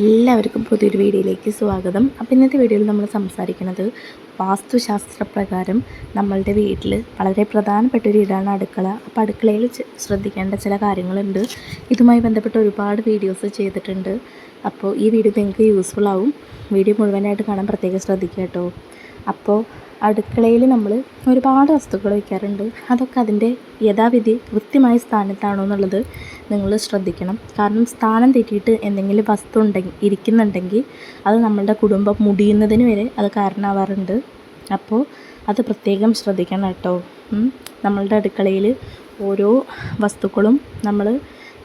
എല്ലാവർക്കും പുതിയൊരു വീഡിയോയിലേക്ക് സ്വാഗതം. അപ്പോൾ ഇന്നത്തെ വീഡിയോയിൽ നമ്മൾ സംസാരിക്കുന്നത് വാസ്തുശാസ്ത്ര പ്രകാരം നമ്മളുടെ വീട്ടിൽ വളരെ പ്രധാനപ്പെട്ട ഒരു ഇതാണ് അടുക്കള. അപ്പോൾ അടുക്കളയിൽ ശ്രദ്ധിക്കേണ്ട ചില കാര്യങ്ങളുണ്ട്. ഇതുമായി ബന്ധപ്പെട്ട ഒരുപാട് വീഡിയോസ് ചെയ്തിട്ടുണ്ട്. അപ്പോൾ ഈ വീഡിയോ നിങ്ങൾക്ക് യൂസ്ഫുൾ ആവും. വീഡിയോ മുഴുവനായിട്ട് കാണാൻ പ്രത്യേകം ശ്രദ്ധിക്കുക കേട്ടോ. അപ്പോൾ അടുക്കളയിൽ നമ്മൾ ഒരുപാട് വസ്തുക്കൾ വയ്ക്കാറുണ്ട്. അതൊക്കെ അതിന്റെ യഥാവിധി കൃത്യമായ സ്ഥാനത്താണോ എന്നുള്ളത് നിങ്ങൾ ശ്രദ്ധിക്കണം. കാരണം സ്ഥാനം തെറ്റിയിട്ട് എന്തെങ്കിലും വസ്തു ഉണ്ടെങ്കിൽ ഇരിക്കുന്നുണ്ടെങ്കിൽ അത് നമ്മളുടെ കുടുംബം മുടിയുന്നതിന് വരെ അത് കാരണമാവാറുണ്ട്. അപ്പോൾ അത് പ്രത്യേകം ശ്രദ്ധിക്കണം കേട്ടോ. നമ്മളുടെ അടുക്കളയിൽ ഓരോ വസ്തുക്കളും നമ്മൾ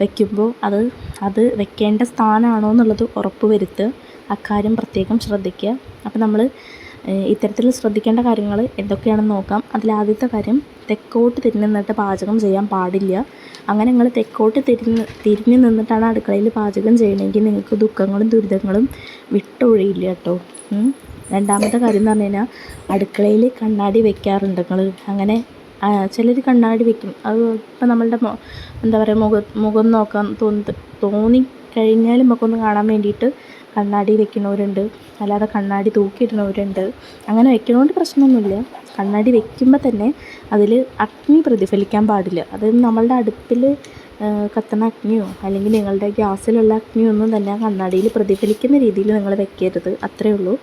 വയ്ക്കുമ്പോൾ അത് അത് വെക്കേണ്ട സ്ഥാനമാണോ എന്നുള്ളത് ഉറപ്പ് വരുത്തുക അക്കാര്യം പ്രത്യേകം ശ്രദ്ധിക്കുക. അപ്പോൾ നമ്മൾ ഇത്തരത്തിൽ ശ്രദ്ധിക്കേണ്ട കാര്യങ്ങൾ എന്തൊക്കെയാണെന്ന് നോക്കാം. അതിലാദ്യത്തെ കാര്യം തെക്കോട്ട് തിരിഞ്ഞ് നിന്നിട്ട് പാചകം ചെയ്യാൻ പാടില്ല. അങ്ങനെ നിങ്ങൾ തെക്കോട്ട് തിരിഞ്ഞ് തിരിഞ്ഞ് നിന്നിട്ടാണ് അടുക്കളയിൽ പാചകം ചെയ്യണമെങ്കിൽ നിങ്ങൾക്ക് ദുഃഖങ്ങളും ദുരിതങ്ങളും വിട്ടൊഴിയില്ല കേട്ടോ. രണ്ടാമത്തെ കാര്യം എന്ന് പറഞ്ഞു കഴിഞ്ഞാൽ അടുക്കളയിൽ കണ്ണാടി വെക്കാറുണ്ട് നിങ്ങൾ. അങ്ങനെ ചിലർ കണ്ണാടി വെക്കും. അത് ഇപ്പം നമ്മളുടെ എന്താ പറയുക മുഖം മുഖം നോക്കാൻ തോന്നി തോന്നി കഴിഞ്ഞാൽ നമുക്കൊന്ന് കാണാൻ വേണ്ടിയിട്ട് കണ്ണാടി വെക്കുന്നവരുണ്ട്. അല്ലാതെ കണ്ണാടി തൂക്കിയിടുന്നവരുണ്ട്. അങ്ങനെ വെക്കണോണ്ട് പ്രശ്നമൊന്നുമില്ല. കണ്ണാടി വെക്കുമ്പോൾ തന്നെ അതിൽ അഗ്നി പ്രതിഫലിക്കാൻ പാടില്ല. അതായത് നമ്മളുടെ അടുപ്പിൽ കത്തുന്ന അഗ്നിയോ അല്ലെങ്കിൽ നിങ്ങളുടെ ഗ്യാസിലുള്ള അഗ്നിയോ ഒന്നും തന്നെ ആ കണ്ണാടിയിൽ പ്രതിഫലിക്കുന്ന രീതിയിൽ നിങ്ങൾ വെക്കരുത്. അത്രേ ഉള്ളൂ.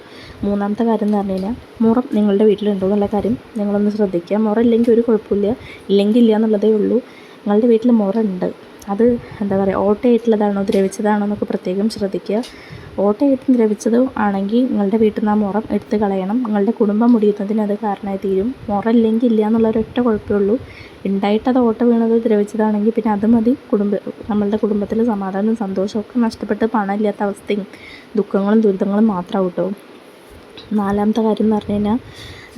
മൂന്നാമത്തെ കാര്യം എന്ന് പറഞ്ഞു കഴിഞ്ഞാൽ മുറം നിങ്ങളുടെ വീട്ടിലുണ്ടോ എന്നുള്ള കാര്യം നിങ്ങളൊന്ന് ശ്രദ്ധിക്കുക. മുറ ഇല്ലെങ്കിൽ ഒരു കുഴപ്പമില്ല. ഇല്ലെങ്കിൽ ഇല്ല എന്നുള്ളതേ ഉള്ളൂ. നിങ്ങളുടെ വീട്ടിൽ മുറ ഉണ്ട് അത് എന്താ പറയുക ഓട്ടയായിട്ടുള്ളതാണോ ദ്രവിച്ചതാണോ എന്നൊക്കെ പ്രത്യേകം ശ്രദ്ധിക്കുക. ഓട്ടയായിട്ടും ദ്രവിച്ചതോ ആണെങ്കിൽ നിങ്ങളുടെ വീട്ടിൽ നിന്ന് ആ മുറം എടുത്ത് കളയണം. നിങ്ങളുടെ കുടുംബം മുടിയുന്നതിന് അത് കാരണമായി തീരും. മുറം ഇല്ലെങ്കിൽ ഇല്ല എന്നുള്ള ഒരൊറ്റ കുഴപ്പമേ ഉള്ളൂ. ഉണ്ടായിട്ട് അത് ഓട്ട വീണത് ദ്രവിച്ചതാണെങ്കിൽ പിന്നെ അത് മതി. കുടുംബ നമ്മളുടെ കുടുംബത്തിൽ സമാധാനവും സന്തോഷമൊക്കെ നഷ്ടപ്പെട്ട് പണമില്ലാത്ത അവസ്ഥയും ദുഃഖങ്ങളും ദുരിതങ്ങളും മാത്രമാവും നാലാമത്തെ കാര്യം എന്ന് പറഞ്ഞു കഴിഞ്ഞാൽ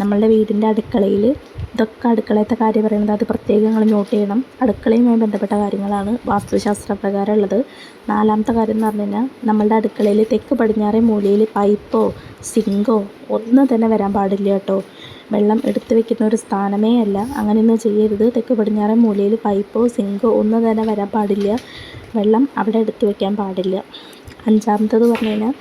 നമ്മളുടെ വീടിന്റെ അടുക്കളയിൽ ഇതൊക്കെ അടുക്കളയത്തെ കാര്യം പറയുന്നത് അത് പ്രത്യേകം നിങ്ങൾ നോട്ട് ചെയ്യണം. അടുക്കളയുമായി ബന്ധപ്പെട്ട കാര്യങ്ങളാണ് വാസ്തുശാസ്ത്ര പ്രകാരം ഉള്ളത് നാലാമത്തെ കാര്യം എന്ന് പറഞ്ഞു കഴിഞ്ഞാൽ നമ്മളുടെ അടുക്കളയിൽ തെക്ക് പടിഞ്ഞാറേ മൂലയിൽ പൈപ്പോ സിങ്കോ ഒന്നും തന്നെ വരാൻ പാടില്ല കേട്ടോ. വെള്ളം എടുത്തു വെക്കുന്ന ഒരു സ്ഥാനമേ അല്ല. അങ്ങനെയൊന്നും ചെയ്യരുത്. തെക്ക് പടിഞ്ഞാറേ മൂലയിൽ പൈപ്പോ സിങ്കോ ഒന്നും തന്നെ വരാൻ പാടില്ല. വെള്ളം അവിടെ എടുത്തു വെക്കാൻ പാടില്ല. അഞ്ചാമത്തത് പറഞ്ഞു കഴിഞ്ഞാൽ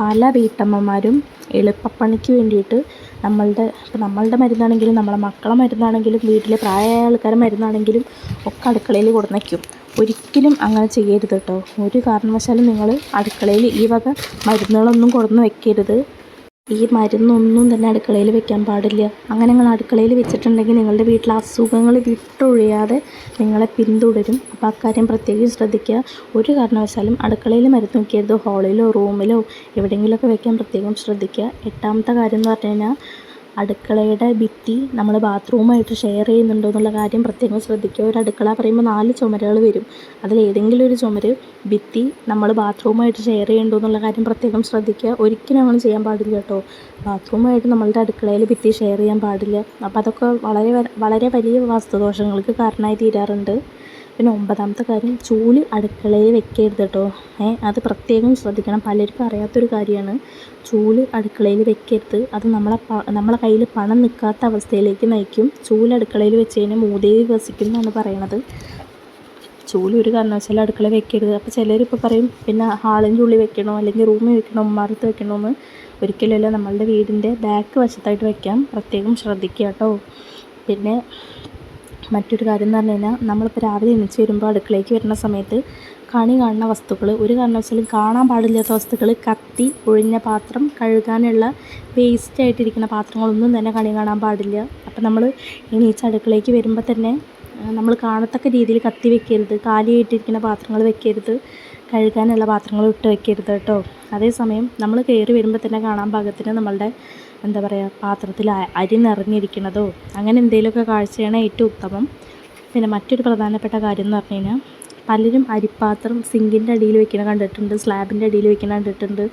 പല വീട്ടമ്മമാരും എളുപ്പപ്പണിക്ക് വേണ്ടിയിട്ട് നമ്മളുടെ ഇപ്പം നമ്മളുടെ മരുന്നാണെങ്കിലും നമ്മളെ മക്കളെ മരുന്നാണെങ്കിലും വീട്ടിലെ പ്രായമായ ആൾക്കാരെ മരുന്നാണെങ്കിലും ഒക്കെ അടുക്കളയിൽ കൊടുന്നയ്ക്കും. ഒരിക്കലും അങ്ങനെ ചെയ്യരുത് കേട്ടോ. ഒരു കാരണവശാലും നിങ്ങൾ അടുക്കളയിൽ ഈ വക മരുന്നുകളൊന്നും കൊടുന്ന് വെക്കരുത്. ഈ മരുന്നൊന്നും തന്നെ അടുക്കളയിൽ വെക്കാൻ പാടില്ല. അങ്ങനെ നിങ്ങൾ അടുക്കളയിൽ വെച്ചിട്ടുണ്ടെങ്കിൽ നിങ്ങളുടെ വീട്ടിലെ അസുഖങ്ങൾ വിട്ടൊഴിയാതെ നിങ്ങളെ പിന്തുടരും. അപ്പോൾ അക്കാര്യം പ്രത്യേകം ശ്രദ്ധിക്കുക. ഒരു കാരണവശാലും അടുക്കളയിൽ മരുന്ന് നോക്കിയത് ഹാളിലോ റൂമിലോ എവിടെയെങ്കിലുമൊക്കെ വെക്കാൻ പ്രത്യേകം ശ്രദ്ധിക്കുക. എട്ടാമത്തെ കാര്യം എന്ന് പറഞ്ഞു കഴിഞ്ഞാൽ അടുക്കളയുടെ ഭിത്തി നമ്മൾ ബാത്റൂമായിട്ട് ഷെയർ ചെയ്യുന്നുണ്ടോ എന്നുള്ള കാര്യം പ്രത്യേകം ശ്രദ്ധിക്കുക. ഒരു അടുക്കള പറയുമ്പോൾ നാല് ചുമരുകൾ വരും. അതിൽ ഏതെങ്കിലും ഒരു ചുമര് ഭിത്തി നമ്മൾ ബാത്റൂമായിട്ട് ഷെയർ ചെയ്യണ്ടോ എന്നുള്ള കാര്യം പ്രത്യേകം ശ്രദ്ധിക്കുക. ഒരിക്കലും അങ്ങനെ ചെയ്യാൻ പാടില്ല കേട്ടോ. ബാത്റൂമായിട്ട് നമ്മളുടെ അടുക്കളയിൽ ഭിത്തി ഷെയർ ചെയ്യാൻ പാടില്ല. അപ്പോൾ അതൊക്കെ വളരെ വളരെ വലിയ വാസ്തുദോഷങ്ങൾക്ക് കാരണമായി തീരാറുണ്ട്. പിന്നെ ഒമ്പതാമത്തെ കാര്യം ചൂൽ അടുക്കളയിൽ വെക്കരുത് കേട്ടോ ഏ അത് പ്രത്യേകം ശ്രദ്ധിക്കണം. പലർക്കും അറിയാത്തൊരു കാര്യമാണ് ചൂൽ അടുക്കളയിൽ വെക്കരുത്. അത് നമ്മളെ നമ്മളെ കയ്യിൽ പണം നിൽക്കാത്ത അവസ്ഥയിലേക്ക് നയിക്കും. ചൂൽ അടുക്കളയിൽ വെച്ച് കഴിഞ്ഞാൽ മൂദേവി വസിക്കും എന്നാണ് പറയണത്. ചൂൽ ഒരു കാരണവശാലും അടുക്കള വെക്കരുത്. അപ്പോൾ ചിലരിപ്പോൾ പറയും പിന്നെ ഹാളിന്റെ ഉള്ളിൽ വെക്കണോ അല്ലെങ്കിൽ റൂമിൽ വെക്കണോ ഉമ്മാറത്ത് വെക്കണോ എന്ന് ഒരിക്കലുമല്ല നമ്മളുടെ വീടിന്റെ ബാക്ക് വശത്തായിട്ട് വെക്കാം. പ്രത്യേകം ശ്രദ്ധിക്കുക കേട്ടോ പിന്നെ മറ്റൊരു കാര്യം എന്ന് പറഞ്ഞു കഴിഞ്ഞാൽ നമ്മളിപ്പോൾ രാവിലെ എണീച്ച് വരുമ്പോൾ അടുക്കളയ്ക്ക് വരുന്ന സമയത്ത് കണി കാണുന്ന വസ്തുക്കൾ ഒരു കാരണവശാലും കാണാൻ പാടില്ലാത്ത വസ്തുക്കൾ കത്തി ഒഴിഞ്ഞ പാത്രം കഴുകാനുള്ള വേസ്റ്റ് ആയിട്ടിരിക്കുന്ന പാത്രങ്ങളൊന്നും തന്നെ കണി കാണാൻ പാടില്ല. അപ്പം നമ്മൾ എണീച്ച് അടുക്കളയ്ക്ക് വരുമ്പോൾ തന്നെ നമ്മൾ കാണത്തക്ക രീതിയിൽ കത്തി വെക്കരുത് കാലിയായിട്ടിരിക്കുന്ന പാത്രങ്ങൾ വെക്കരുത് കഴുകാനുള്ള പാത്രങ്ങൾ ഇട്ട് വെക്കരുത് കേട്ടോ. അതേസമയം നമ്മൾ കയറി വരുമ്പോൾ തന്നെ കാണാൻ പാകത്തിന് നമ്മളുടെ എന്താ പറയുക പാത്രത്തിൽ അരി നിറഞ്ഞിരിക്കുന്നതോ അങ്ങനെ എന്തെങ്കിലുമൊക്കെ കാഴ്ചയാണ് ഏറ്റവും ഉത്തമം. പിന്നെ മറ്റൊരു പ്രധാനപ്പെട്ട കാര്യം എന്ന് പറഞ്ഞു കഴിഞ്ഞാൽ പലരും അരിപ്പാത്രം സിങ്കിന്റെ അടിയിൽ വെക്കണ കണ്ടിട്ടുണ്ട് സ്ലാബിന്റെ അടിയിൽ വെക്കണ കണ്ടിട്ടുണ്ട്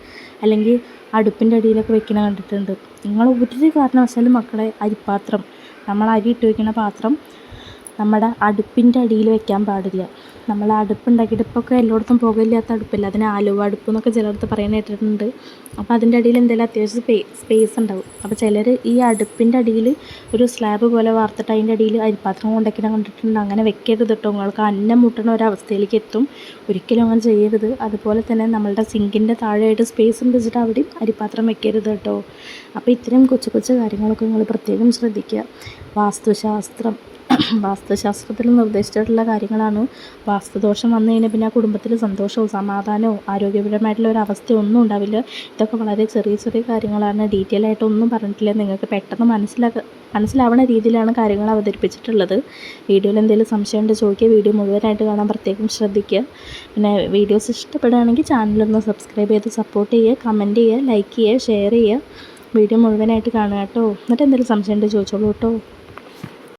അല്ലെങ്കിൽ അടുപ്പിന്റെ അടിയിലൊക്കെ വെക്കണ കണ്ടിട്ടുണ്ട്. നിങ്ങൾ ഒരു കാരണവശാലും മക്കളെ അരിപ്പാത്രം നമ്മൾ അരി ഇട്ട് വെക്കുന്ന പാത്രം നമ്മുടെ അടുപ്പിന്റെ അടിയിൽ വെക്കാൻ പാടില്ല. നമ്മൾ അടുപ്പുണ്ടാക്കിയിട്ട് ഇപ്പൊക്കെ എല്ലായിടത്തും പുകയില്ലാത്ത അടുപ്പില്ല. അതിന് ആലുവ അടുപ്പ് എന്നൊക്കെ ചിലയിടത്ത് പറയാൻ കേട്ടിട്ടുണ്ട്. അപ്പോൾ അതിന്റെ അടിയിൽ എന്തെങ്കിലും അത്യാവശ്യം സ്പേ സ്പേസ് ഉണ്ടാവും. അപ്പോൾ ചിലർ ഈ അടുപ്പിന്റെ അടിയിൽ ഒരു സ്ലാബ് പോലെ വാർത്തിട്ട് അതിന്റെ അടിയിൽ അരിപ്പാത്രം കൊണ്ടൊക്കെ കണ്ടിട്ടുണ്ട്. അങ്ങനെ വെക്കരുത് കേട്ടോ നിങ്ങൾക്ക് അന്നം മുട്ടണ ഒരവസ്ഥയിലേക്ക് എത്തും. ഒരിക്കലും അങ്ങനെ ചെയ്യരുത്. അതുപോലെ തന്നെ നമ്മളുടെ സിങ്കിന്റെ താഴെയായിട്ട് സ്പേസ് വെച്ചിട്ട് അവിടെയും അരിപ്പാത്രം വെക്കരുത് കേട്ടോ അപ്പോൾ ഇത്തരം കൊച്ചു കൊച്ചു കാര്യങ്ങളൊക്കെ നിങ്ങൾ പ്രത്യേകം ശ്രദ്ധിക്കുക. വാസ്തുശാസ്ത്രം വാസ്തുശാസ്ത്രത്തിൽ നിർദ്ദേശിച്ചിട്ടുള്ള കാര്യങ്ങളാണ്. വാസ്തുദോഷം വന്നു കഴിഞ്ഞാൽ പിന്നെ ആ കുടുംബത്തിൽ സന്തോഷവും സമാധാനവും ആരോഗ്യപരമായിട്ടുള്ള ഒരു അവസ്ഥയൊന്നും ഒന്നും ഉണ്ടാവില്ല. ഇതൊക്കെ വളരെ ചെറിയ ചെറിയ കാര്യങ്ങളാണ്. ഡീറ്റെയിൽ ആയിട്ടൊന്നും പറഞ്ഞിട്ടില്ല. നിങ്ങൾക്ക് പെട്ടെന്ന് മനസ്സിലാക്ക മനസ്സിലാവുന്ന രീതിയിലാണ് കാര്യങ്ങൾ അവതരിപ്പിച്ചിട്ടുള്ളത്. വീഡിയോയിൽ എന്തെങ്കിലും സംശയം ഉണ്ടെങ്കിൽ ചോദിക്കുക. വീഡിയോ മുഴുവനായിട്ട് കാണാൻ പ്രത്യേകം ശ്രദ്ധിക്കുക. പിന്നെ വീഡിയോസ് ഇഷ്ടപ്പെടുകയാണെങ്കിൽ ചാനലൊന്ന് സബ്സ്ക്രൈബ് ചെയ്ത് സപ്പോർട്ട് ചെയ്യുക. കമന്റ് ചെയ്യുക. ലൈക്ക് ചെയ്യുക. ഷെയർ ചെയ്യുക. വീഡിയോ മുഴുവനായിട്ട് കാണുക കേട്ടോ. എന്നിട്ട് എന്തെങ്കിലും സംശയം ഉണ്ടെങ്കിൽ ചോദിച്ചോളൂ കേട്ടോ.